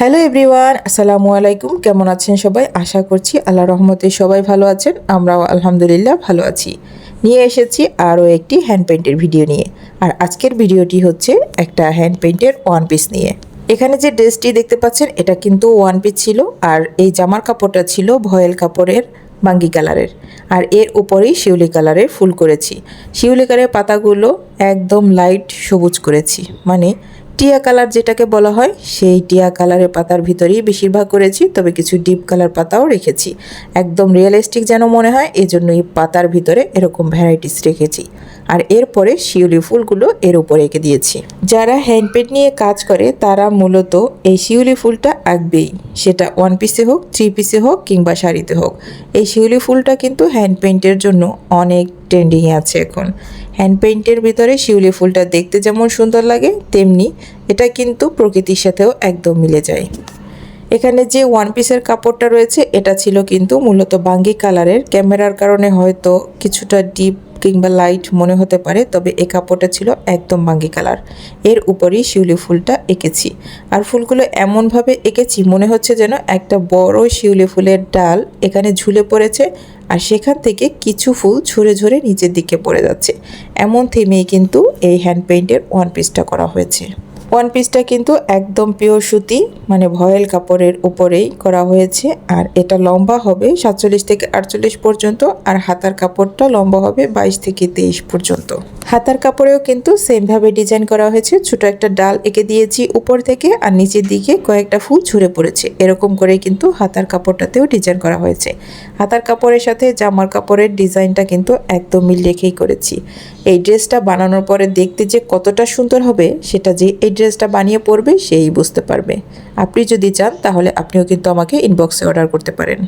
Hello everyone, আসসালামু আলাইকুম। কেমন আছেন সবাই? আশা করছি আল্লাহ রহমতে সবাই ভালো আছেন। আমরাও আলহামদুলিল্লাহ ভালো আছি। নিয়ে এসেছি আরও একটি হ্যান্ড পেইন্টের ভিডিও নিয়ে। আর আজকের ভিডিওটি হচ্ছে একটা হ্যান্ড পেইন্টের ওয়ান পিস নিয়ে। এখানে যে ড্রেসটি দেখতে পাচ্ছেন, এটা কিন্তু ওয়ান পিস ছিল। আর এই জামার কাপড়টা ছিল ভয়েল কাপড়ের, বাঙ্গি কালারের। আর এর উপরেই শিউলি কালারের ফুল করেছি। শিউলি কালারের পাতাগুলো একদম লাইট সবুজ করেছি। মানে টিয়া কালার যেটাকে বলা হয়, সেই টিয়া কালারের পাতার ভিতরেই বেশিরভাগ করেছি, তবে কিছু ডিপ কালার পাতাও রেখেছি। একদম রিয়েলিস্টিক যেন মনে হয় এজন্য এই পাতার ভিতরে এরকম ভ্যারাইটিস রেখেছি। আর এরপরে শিউলি ফুলগুলো এর উপরে এঁকে দিয়েছি। যারা হ্যান্ডপেড নিয়ে কাজ করে, তারা মূলত এই শিউলি ফুলটা আঁকবেই। সেটা ওয়ান পিসে হোক থ্রি পিসে হোক কিংবা শাড়িতে হোক। এই শিউলি ফুলটা কিন্তু হ্যান্ড পেইন্টের জন্য অনেক ট্রেন্ডিংয়ে আছে এখন। হ্যান্ড পেইন্টের ভিতরে শিউলি ফুলটা দেখতে যেমন সুন্দর লাগে, তেমনি এটা কিন্তু প্রকৃতির সাথেও একদম মিলে যায়। এখানে যে ওয়ান পিসের কাপড়টা রয়েছে, এটা ছিল কিন্তু মূলত বাঙ্গি কালারের ক্যামেরার কারণে হয়তো কিছুটা ডিপ কিংবা লাইট মনে হতে পারে, তবে এ কাপড়টা ছিল একদম বাঙ্গি কালার। এর উপরেই শিউলি ফুলটা এঁকেছি। আর ফুলগুলো এমনভাবে এঁকেছি, মনে হচ্ছে যেন একটা বড় শিউলি ফুলের ডাল এখানে ঝুলে পড়েছে আর সেখান থেকে কিছু ফুল ঝরে ঝরে নিচের দিকে পড়ে যাচ্ছে। এমন থেমেই কিন্তু এই হ্যান্ড পেইন্টের ওয়ান পিসটা করা হয়েছে। ওয়ান পিসটা কিন্তু একদম পিওর সুতি মানে ভয়েল কাপড়ের উপরেই করা হয়েছে। আর এটা লম্বা হবে সাতচল্লিশ থেকে আটচল্লিশ পর্যন্ত, আর হাতার কাপড়টা লম্বা হবে বাইশ থেকে তেইশ পর্যন্ত। হাতার কাপড়েও কিন্তু সেমভাবে ডিজাইন করা হয়েছে। ছোট একটা ডাল এঁকে দিয়েছি উপর থেকে আর নিচের দিকে কয়েকটা ফুল ঝরে পড়েছে। এরকম করে কিন্তু হাতার কাপড়টাতেও ডিজাইন করা হয়েছে। হাতার কাপড়ের সাথে জামার কাপড়ের ডিজাইনটা কিন্তু একদম মিল রেখেই করেছি। এই ড্রেসটা বানানোর পরে দেখতে যে কতটা সুন্দর হবে, সেটা যে এই ড্রেসটা বানিয়ে পরবে, সেই বুঝতে পারবে। আপনি যদি চান, তাহলে আপনিও কিন্তু আমাকে ইনবক্সে অর্ডার করতে পারেন।